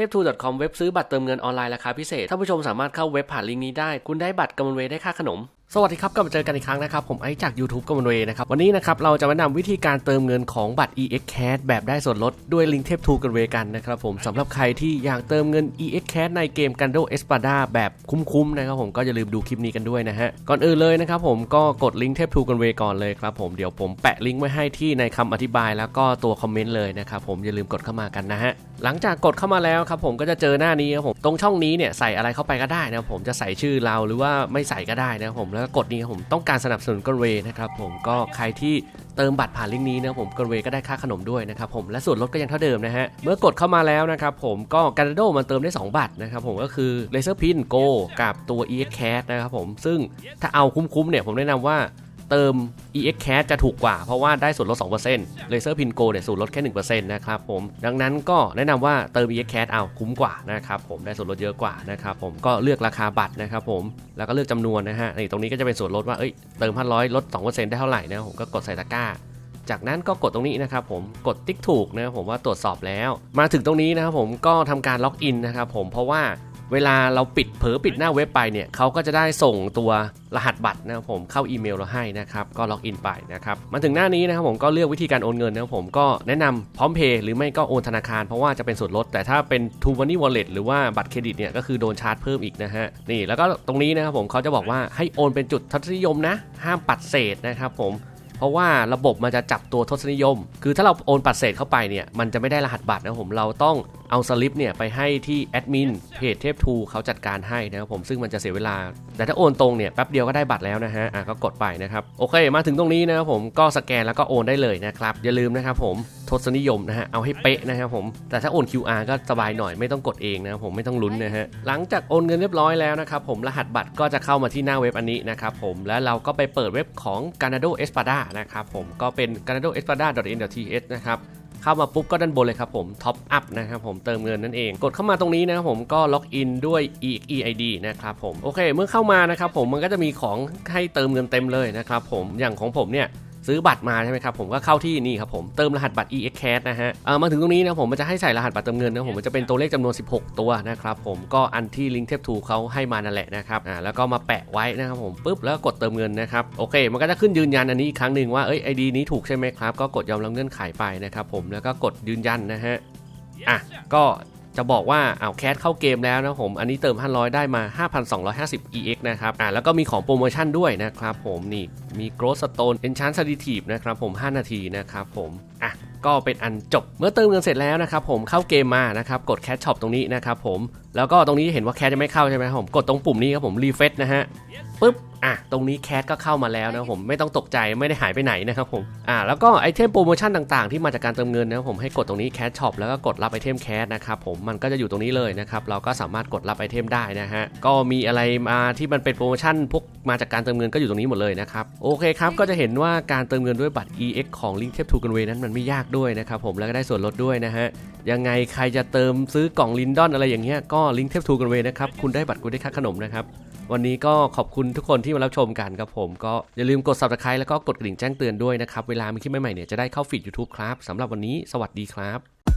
ทปทู .com เว็บซื้อบัตรเติมเงินออนไลน์ราคาพิเศษท่านผู้ชมสามารถเข้าเว็บผ่านลิงก์นี้ได้ คุณได้บัตรกำมะเวได้ค่าขนม สวัสดีครับกลับมาเจอกันอีกครั้งนะครับ ผมไอจาก YouTube กำมะเวนะครับ วันนี้นะครับ เราจะมาแนะนำวิธีการเติมเงินของบัตร EX Cash แบบได้ส่วนลด ด้วยลิงก์เทพทูกันเวกันนะครับผมสำหรับใครที่อยากเติมเงิน EX Cash ในเกม g a n d o Espada แบบคุ้มๆนะครับผมก็อย่าลืมดูคลิปนี้กันด้วยนะฮะ ก่อนอื่นเลยนะครับผมก็กดลิงก์เทพทูกันเวก่อนเลยครับผมเดี๋ยวผมแปะลิงก์ไว้ให้ที่ในคำอธิบายแล้วก็ตัวคอมเมนต์เลยนะครับผมอย่าลืมกดเข้ามากันนะฮะหลังจากกดเข้ามาแล้วครับผมก็จะเจอหน้านี้ครับผมตรงช่องนี้เนี่ยใส่อะไรเข้าไปก็ได้นะผมจะใส่ชื่อเราหรือว่าไม่ใส่ก็ได้นะผมแล้วก็กดนี้ครับผมต้องการสนับสนุนกรเวนะครับผมก็ใครที่เติมบัตรผ่านลิงก์นี้นะผมกรเวก็ได้ค่าขนมด้วยนะครับผมและส่วนลดก็ยังเท่าเดิมนะฮะเมื่อกดเข้ามาแล้วนะครับผมก็การ์โดมันเติมได้ 2 บัตรนะครับผมก็คือเลเซอร์พินโกกับตัว EX Cash นะครับผมซึ่งถ้าเอาคุ้มๆเนี่ยผมแนะนำว่า เติม EX Cash จะถูกกว่าเพราะว่าได้ส่วนลด 2% Laser Pin Go เนี่ยส่วนลดแค่ 1%นะครับผม ดังนั้นก็แนะนำว่าเติม EX Cash เอาคุ้มกว่านะครับผมได้ส่วนลดเยอะกว่านะครับผมก็เลือกราคาบัตรนะครับผมแล้วก็เลือกจำนวนนะฮะนี่ตรงนี้ก็จะเป็นส่วนลดว่าเอ้ยเติม 500 ลด 2%ได้เท่าไหร่นะผมก็กดใส่ตะกร้าจากนั้นก็กดตรงนี้นะครับผมกดติ๊กถูกนะครับผมว่าตรวจสอบแล้ว มาถึงตรงนี้นะครับผมก็ทำการล็อกอินนะครับผมเพราะว่า เวลาเราปิดเผลอปิดหน้าเว็บไปเนี่ยเขาก็จะได้ส่งตัวรหัสบัตรนะครับผมเข้าอีเมลเราให้นะครับก็ล็อกอินไปนะครับมาถึงหน้านี้นะครับผมก็เลือกวิธีการโอนเงินนะครับผมก็แนะนำพร้อมเพย์หรือไม่ก็โอนธนาคารเพราะว่าจะเป็นส่วนลด แต่ถ้าเป็น t ู Money Wallet หรือว่าบัตรเครดิตเนี่ยก็คือโดนชาร์จเพิ่มอีกนะฮะนี่แล้วก็ตรงนี้นะครับผมเขาจะบอกว่าให้โอนเป็นจุดทศนิยมนะ ห้ามปัดเศษนะครับผมเพราะว่าระบบมันจะจับตัวทศนิยม คือถ้าเราโอนปัดเศษเข้าไปเนี่ย มันจะไม่ได้รหัสบัตรนะครับผม เราต้อง เอาสลิปเนี่ยไปให้ที่แอดมินเพจเทพทูเขาจัดการให้นะครับผมซึ่งมันจะเสียเวลา แต่ถ้าโอนตรงเนี่ยแป๊บเดียวก็ได้บัตรแล้วนะฮะอะก็กดไปนะครับโอเค มาถึงตรงนี้นะครับผมก็สแกนแล้วก็โอนได้เลยนะครับอย่าลืมนะครับผมทศนิยมนะฮะเอาให้เป๊ะนะครับผมแต่ถ้าโอน QR ก็สบายหน่อยไม่ต้องกดเองนะครับผมไม่ต้องลุ้นนะฮะหลังจากโอนเงินเรียบร้อยแล้วนะครับผมรหัสบัตรก็จะเข้ามาที่หน้าเว็บอันนี้นะครับผมแล้วเราก็ไปเปิดเว็บของ Ganado Espada นะครับผมก็เป็น ganado espada n t h นะครับ เข้ามาปุ๊บก็ด้านบนเลยครับผมท็อปอัพนะครับผมเติมเงินนั่นเองกดเข้ามาตรงนี้นะครับผมก็ล็อกอินด้วย EID นะครับผมโอเค เมื่อเข้ามานะครับผมมันก็จะมีของให้เติมเงินเต็มเลยนะครับผมอย่างของผมเนี่ย ซื้อบัตรมาใช่ไหมครับผมก็เข้าที่นี่ครับผมเติมรหัสบัตร EX Cash นะฮะเอ่อมาถึงตรงนี้นะผมมันจะให้ใส่รหัสบัตรเติมเงินนะผมมันจะเป็นตัวเลขจำนวน 16 ตัวนะครับผมก็อันที่ลิงก์เทปทูเขาให้มานั่นแหละนะครับอ่าแล้วก็มาแปะไว้นะครับผมปุ๊บแล้วก็กดเติมเงินนะครับโอเค มันก็จะขึ้นยืนยันอันนี้อีกครั้งหนึ่งว่าเอ้ยไอดีนี้ถูกใช่ไหมครับก็กดยอมรับเงื่อนไขไปนะครับผมแล้วก็กดยืนยันนะฮะอะก็ จะบอกว่าเอาแคสเข้าเกมแล้วนะผม อันนี้เติม 500 ได้มา 5,250 EX นะครับอ่าแล้วก็มีของโปรโมชั่นด้วยนะครับผมนี่มี Growth Stone Enchant Sedative นะครับผม 5 นาทีนะครับผมอะก็เป็นอันจบเมื่อเติมเงินเสร็จแล้วนะครับผมเข้าเกมมานะครับกดแคชช็อปตรงนี้นะครับผมแล้วก็ตรงนี้เห็นว่าแคชจะไม่เข้าใช่ไหมครับผมกดตรงปุ่มนี้ครับผมรีเฟซนะฮะปุ๊บ อะตรงนี้แคสก็เข้ามาแล้วนะครับผมไม่ต้องตกใจไม่ได้หายไปไหนนะครับผมอ่าแล้วก็ไอเทมโปรโมชั่นต่างๆ ที่มาจากการเติมเงินนะครับผมให้กดตรงนี้แคสช็อปแล้วก็กดรับไอเทมแคสนะครับผมมันก็จะอยู่ตรงนี้เลยนะครับเราก็สามารถกดรับไอเทมได้นะฮะก็มีอะไรมาที่มันเป็นโปรโมชั่นพวกมาจากการเติมเงินก็อยู่ตรงนี้หมดเลยนะครับโอเคครับก็จะเห็นว่าการเติมเงินด้วยบัตร EX ของ Link เทปทูกันเวนั้นมันไม่ยากด้วยนะครับผมแล้วก็ได้ส่วนลดด้วยนะฮะยังไงใครจะเติมซื้อกล่องลินดอนอะไรอย่างเงี้ยก็ Link เทปทูกันเวนะครับคุณได้บัตรคุณได้ค่าขนมนะครับ วันนี้ก็ขอบคุณทุกคนที่มารับชมกันครับผมก็อย่าลืมกด subscribe แล้วก็กดกระดิ่งแจ้งเตือนด้วยนะครับ เวลามีคลิปใหม่ๆเนี่ยจะได้เข้าฟีด YouTube ครับสำหรับวันนี้สวัสดีครับ